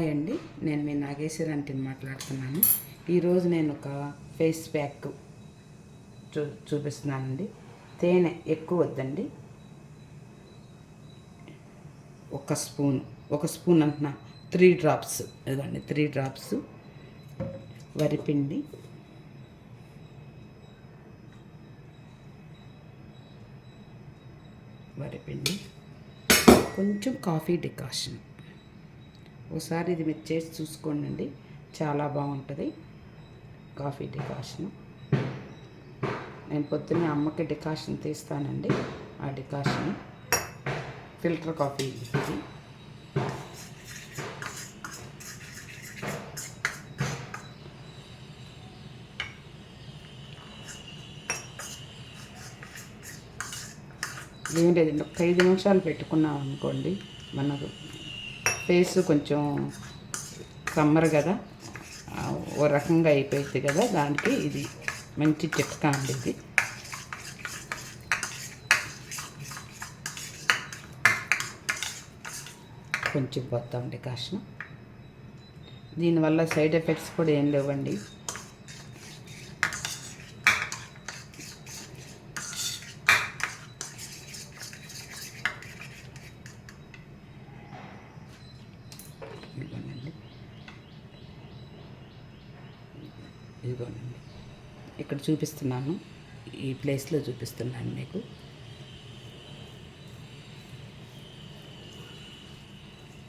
Hi అండి నేను మీ నాగేశ్వరి అంటిని మాట్లాడుతున్నాను. ఈరోజు నేను ఒక ఫేస్ ప్యాక్ చూ చూపిస్తున్నానండి. తేనె ఎక్కువ వద్దండి. ఒక స్పూన్ ఒక స్పూన్ అంటున్నా త్రీ డ్రాప్స్ ఇదిగోండి త్రీ డ్రాప్స్ వరిపిండి వరిపిండి కొంచెం కాఫీ డికాషన్. ఒకసారి ఇది మీరు చేసి చూసుకోండి చాలా బాగుంటుంది. Coffee decoction. నేను పొద్దున్నే అమ్మకి డికాషన్ తీస్తానండి. ఆ డికాషన్. ఫిల్టర్ కాఫీ ఇది. ఏం లేదండి ఒక ఐదు నిమిషాలు పెట్టుకున్నాం అనుకోండి మనకు ఫేస్ కొంచెం సమ్మర్ కదా. ఓ రకంగా అయిపోయింది కదా దానికి ఇది. మంచి చిట్కా అండి ఇది. కొంచెం పోతామండి కాసిన దీనివల్ల సైడ్ ఎఫెక్ట్స్ కూడా ఏం లేవండి ఇదిగోనండి ఇదిగోనండి. ఇక్కడ చూపిస్తున్నాను. ఈ ప్లేస్లో చూపిస్తున్నాను మీకు.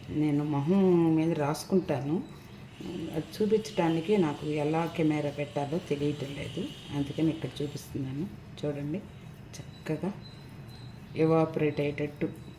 నేను మొహం మీద రాసుకుంటాను. అది చూపించడానికి నాకు ఎలా కెమెరా పెట్టాలో తెలియటం లేదు. అందుకని ఇక్కడ చూపిస్తున్నాను. చూడండి. చక్కగా ఎవాపరేట్ అయ్యేటట్టు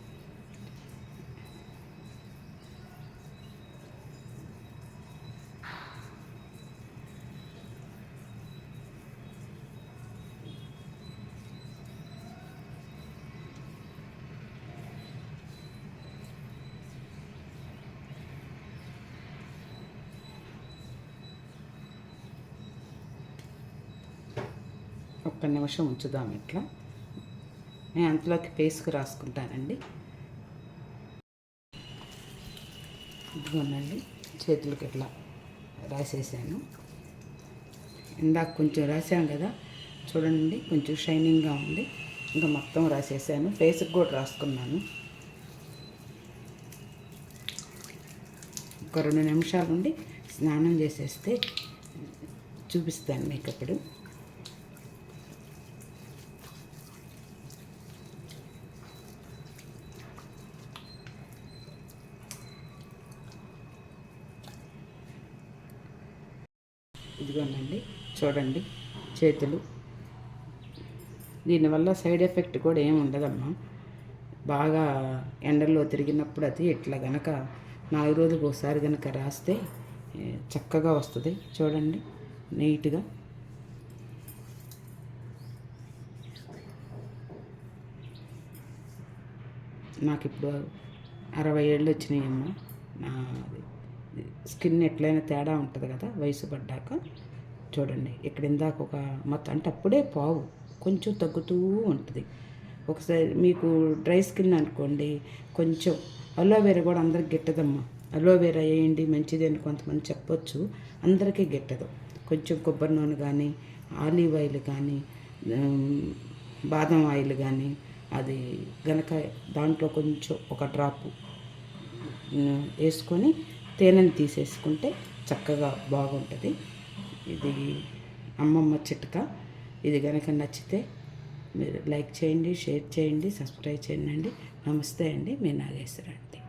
ఒక్క నిమిషం ఉంచుదాం ఇట్లా. నేను అంతలోకి పేసుకు రాసుకుంటానండి. ఇదిగోనండి చేతులకి ఇట్లా రాసేసాను. ఇందాక కొంచెం రాసాను కదా చూడండి కొంచెం షైనింగ్గా ఉంది. ఇంకా మొత్తం రాసేసాను. ఫేస్కి కూడా రాసుకున్నాను. ఒక రెండు నిమిషాలు ఉండి స్నానం చేసేస్తే చూపిస్తాను మీకు అప్పుడు. ఇదిగోనండి చూడండి చేతులు. దీనివల్ల సైడ్ ఎఫెక్ట్ కూడా ఏమి ఉండదమ్మా. బాగా ఎండల్లో తిరిగినప్పుడు అది ఇట్లా గనక నాలుగు రోజులకు ఒకసారి కనుక రాస్తే చక్కగా వస్తుంది. చూడండి నీట్గా. నాకు ఇప్పుడు అరవై ఏళ్ళు వచ్చినాయమ్మా. నా స్కిన్ ఎట్లయినా తేడా ఉంటుంది కదా వయసు పడ్డాక. చూడండి ఇక్కడ ఇందాక ఒక మొత్తం అంటే అప్పుడే పావు కొంచెం తగ్గుతూ ఉంటుంది. ఒకసారి మీకు డ్రై స్కిన్ అనుకోండి కొంచెం అలోవెరా కూడా అందరికి గిట్టదమ్మా. అలోవెరా వేయండి మంచిది అని కొంతమంది చెప్పొచ్చు అందరికీ గిట్టదు. కొంచెం కొబ్బరి నూనె కానీ ఆలివ్ ఆయిల్ కానీ బాదం ఆయిల్ కానీ అది గనక దాంట్లో కొంచెం ఒక డ్రాపు వేసుకొని తేనెని తీసేసుకుంటే చక్కగా బాగుంటుంది. ఇది అమ్మమ్మ చిట్కా. ఇది కనుక నచ్చితే మీరు లైక్ చేయండి షేర్ చేయండి సబ్స్క్రైబ్ చేయండి. నమస్తే అండి. మీ నాగేశ్వర అండి.